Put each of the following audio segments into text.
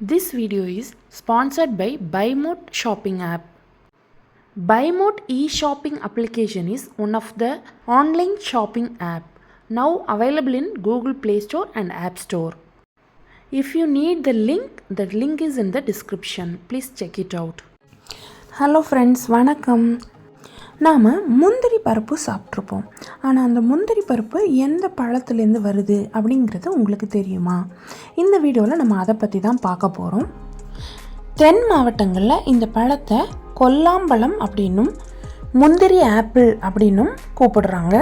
This video is sponsored by BuyMote shopping app. BuyMote e-shopping application is one of the online shopping app now available in Google Play Store and App Store. If you need the link, the link is in the description. Please check it out. Hello friends வணக்கம் நாம் முந்திரி பருப்பு சாப்பிட்ருப்போம் ஆனால் அந்த முந்திரி பருப்பு எந்த பழத்துலேருந்து வருது அப்படிங்கிறது உங்களுக்கு தெரியுமா? இந்த வீடியோவில் நம்ம அதை பற்றி தான் பார்க்க போகிறோம் தென் மாவட்டங்களில் இந்த பழத்தை கொல்லாம்பழம் அப்படின்னும் முந்திரி ஆப்பிள் அப்படின்னும் கூப்பிடுறாங்க.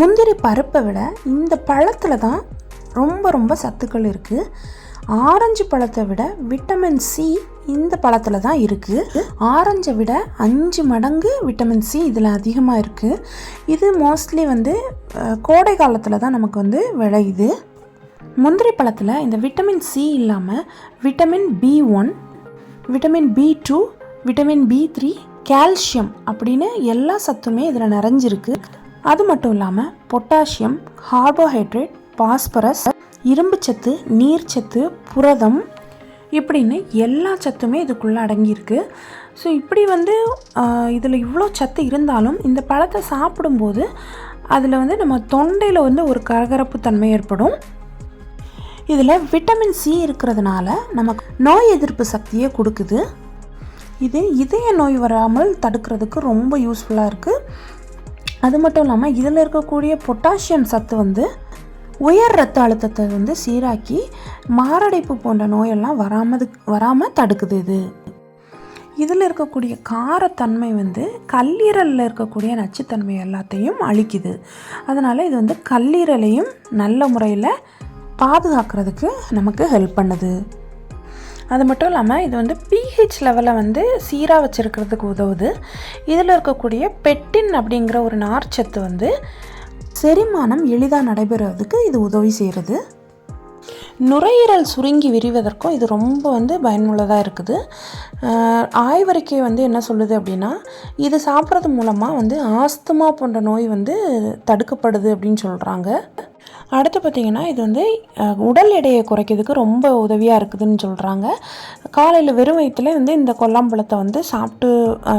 முந்திரி பருப்பை விட இந்த பழத்தில் தான் ரொம்ப ரொம்ப சத்துக்கள் இருக்குது ஆரஞ்சு பழத்தை விட விட்டமின் சி இந்த பழத்தில் தான் இருக்குது ஆரஞ்சை விட அஞ்சு மடங்கு விட்டமின் சி இதில் அதிகமாக இருக்குது இது மோஸ்ட்லி வந்து கோடை காலத்தில் தான் நமக்கு வந்து விளையுது. முந்திரி பழத்தில் இந்த விட்டமின் சி இல்லாமல் vitamin B one vitamin B two vitamin B three calcium அப்படின்னு எல்லா சத்துமே இதில் நிறைஞ்சிருக்கு. அது மட்டும் இல்லாமல் பொட்டாசியம் கார்போஹைட்ரேட் பாஸ்பரஸ் இரும்புச்சத்து நீர்ச்சத்து புரதம் இப்படின்னு எல்லா சத்துமே இதுக்குள்ளே அடங்கியிருக்கு. ஸோ இப்படி வந்து இதில் இவ்வளோ சத்து இருந்தாலும் இந்த பழத்தை சாப்பிடும்போது அதில் வந்து நம்ம தொண்டையில் வந்து ஒரு கரகரப்பு தன்மை ஏற்படும். இதில் விட்டமின் சி இருக்கிறதுனால நமக்கு நோய் எதிர்ப்பு சக்தியை கொடுக்குது. இது இதய நோய் வராமல் தடுக்கிறதுக்கு ரொம்ப யூஸ்ஃபுல்லாக இருக்குது அது மட்டும் இல்லாமல் இதில் இருக்கக்கூடிய பொட்டாசியம் சத்து வந்து உயர் ரத்த அழுத்தத்தை வந்து சீராக்கி மாரடைப்பு போன்ற நோயெல்லாம் வராமது வராமல் தடுக்குது இது. இதில் இருக்கக்கூடிய காரத்தன்மை வந்து கல்லீரலில் இருக்கக்கூடிய நச்சுத்தன்மை எல்லாத்தையும் அழிக்குது. அதனால் இது வந்து கல்லீரலையும் நல்ல முறையில் பாதுகாக்கிறதுக்கு நமக்கு ஹெல்ப் பண்ணுது. அது மட்டும் இல்லாமல் இது வந்து பிஹெச் லெவலை வந்து சீராக வச்சுருக்கிறதுக்கு உதவுது. இதில் இருக்கக்கூடிய பெட்டின் அப்படிங்கிற ஒரு நார்ச்சத்து வந்து செரிமானம் எளிதாக நடைபெறுவதற்கு இது உதவி செய்கிறது நுரையீரல் சுருங்கி விரிவதற்கும் இது ரொம்ப வந்து பயனுள்ளதாக இருக்குது. ஆய்வறிக்கை வந்து என்ன சொல்லுது அப்படின்னா இது சாப்பிட்றது மூலமாக வந்து ஆஸ்துமா போன்ற நோய் வந்து தடுக்கப்படுது அப்படின்னு சொல்கிறாங்க அடுத்து பார்த்திங்கன்னா இது வந்து உடல் எடையை குறைக்கிறதுக்கு ரொம்ப உதவியாக இருக்குதுன்னு சொல்கிறாங்க காலையில் வெறும் வயிற்றுல வந்து இந்த கொல்லாம்பழத்தை வந்து சாப்பிட்டு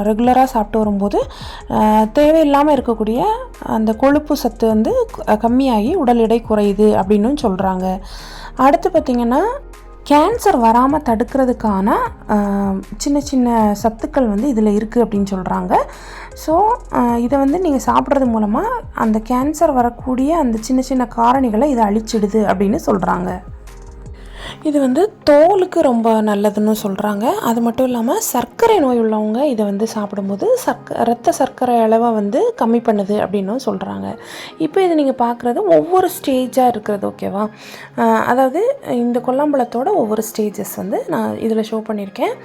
ரெகுலராக சாப்பிட்டு வரும்போது தேவையில்லாமல் இருக்கக்கூடிய அந்த கொழுப்பு சத்து வந்து கம்மியாகி உடல் எடை குறையுது அப்படின்னு சொல்கிறாங்க அடுத்து பார்த்திங்கன்னா கேன்சர் வராமல் தடுக்கிறதுக்கான சின்ன சின்ன சத்துக்கள் வந்து இதில் இருக்குது அப்படின்னு சொல்கிறாங்க ஸோ இதை வந்து நீங்கள் சாப்பிட்றது மூலமாக அந்த கேன்சர் வரக்கூடிய அந்த சின்ன சின்ன காரணிகளை இதை அழிச்சிடுது அப்படின்னு சொல்கிறாங்க இது வந்து தோலுக்கு ரொம்ப நல்லதுன்னு சொல்கிறாங்க அது மட்டும் இல்லாமல் சர்க்கரை நோய் உள்ளவங்க இதை வந்து சாப்பிடும்போது சர்க்க ரத்த சர்க்கரை அளவை வந்து கம்மி பண்ணுது அப்படின்னும் சொல்கிறாங்க இப்போ இது நீங்கள் பார்க்குறது ஒவ்வொரு ஸ்டேஜாக இருக்கிறது ஓகேவா அதாவது இந்த கொல்லாம்பழத்தோட ஒவ்வொரு ஸ்டேஜஸ் வந்து நான் இதில் ஷோ பண்ணியிருக்கேன்.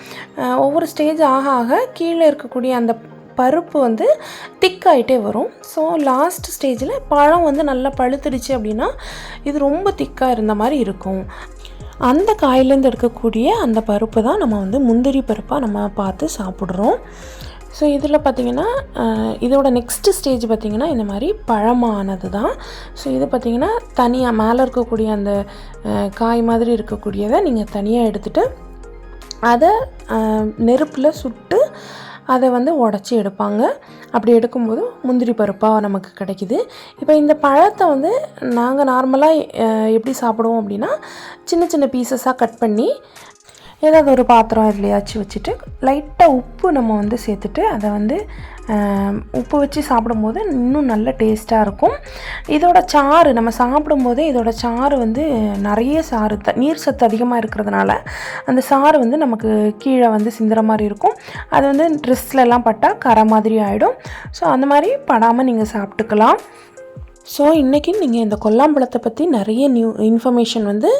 ஒவ்வொரு ஸ்டேஜ் ஆக ஆக கீழே இருக்கக்கூடிய அந்த பருப்பு வந்து திக்காயிட்டே வரும். ஸோ லாஸ்ட் ஸ்டேஜில் பழம் வந்து நல்லா பழுத்துடுச்சு அப்படின்னா இது ரொம்ப திக்காக இருந்த மாதிரி இருக்கும். அந்த காயிலேருந்து எடுக்கக்கூடிய அந்த பருப்பு தான் நம்ம வந்து முந்திரி பருப்பாக நம்ம பார்த்து சாப்பிட்றோம். ஸோ இதில் பார்த்திங்கன்னா இதோட நெக்ஸ்ட்டு ஸ்டேஜ் பார்த்திங்கன்னா இந்த மாதிரி பழமானது தான். ஸோ இது பார்த்திங்கன்னா தனியாக மேலே இருக்கக்கூடிய அந்த காய் மாதிரி இருக்கக்கூடியதை நீங்கள் தனியாக எடுத்துகிட்டு அதை நெருப்பில் சுட்டு அதை வந்து உடச்சி எடுப்பாங்க. அப்படி எடுக்கும்போது முந்திரி பருப்பாக நமக்கு கிடைக்குது. இப்போ இந்த பழத்தை வந்து நாங்கள் நார்மலாக எப்படி சாப்பிடுவோம் அப்படின்னா சின்ன சின்ன பீசஸாக கட் பண்ணி ஏதாவது ஒரு பாத்திரம் இதுலையாச்சும் வச்சுட்டு லைட்டாக உப்பு நம்ம வந்து சேர்த்துட்டு அதை வந்து உப்பு வச்சு சாப்பிடும்போது இன்னும் நல்ல டேஸ்ட்டாக இருக்கும். இதோட சாறு நம்ம சாப்பிடும்போதே இதோட சாறு வந்து நிறைய சாறு த நீர் சத்து அதிகமாக இருக்கிறதுனால அந்த சாறு வந்து நமக்கு கீழே வந்து சிந்துற மாதிரி இருக்கும். அது வந்து ட்ரெஸ்லலாம் பட்டால் கரை மாதிரி ஆகிடும் ஸோ அந்த மாதிரி படாமல் நீங்கள் சாப்பிட்டுக்கலாம். ஸோ இன்றைக்கி நீங்கள் இந்த கொல்லாம்பழத்தை பற்றி நிறைய நியூ இன்ஃபர்மேஷன் வந்து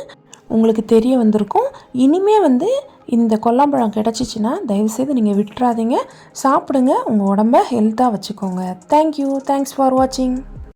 உங்களுக்கு தெரிய வந்திருக்கும். இனிமே வந்து இந்த கொல்லாம்பழம் கிடச்சிச்சின்னா தயவுசெய்து நீங்கள் விட்டுறாதீங்க. சாப்பிடுங்க உங்கள் உடம்ப ஹெல்த்தாக வச்சுக்கோங்க. தேங்க்யூ தேங்க்ஸ் ஃபார் வாட்சிங்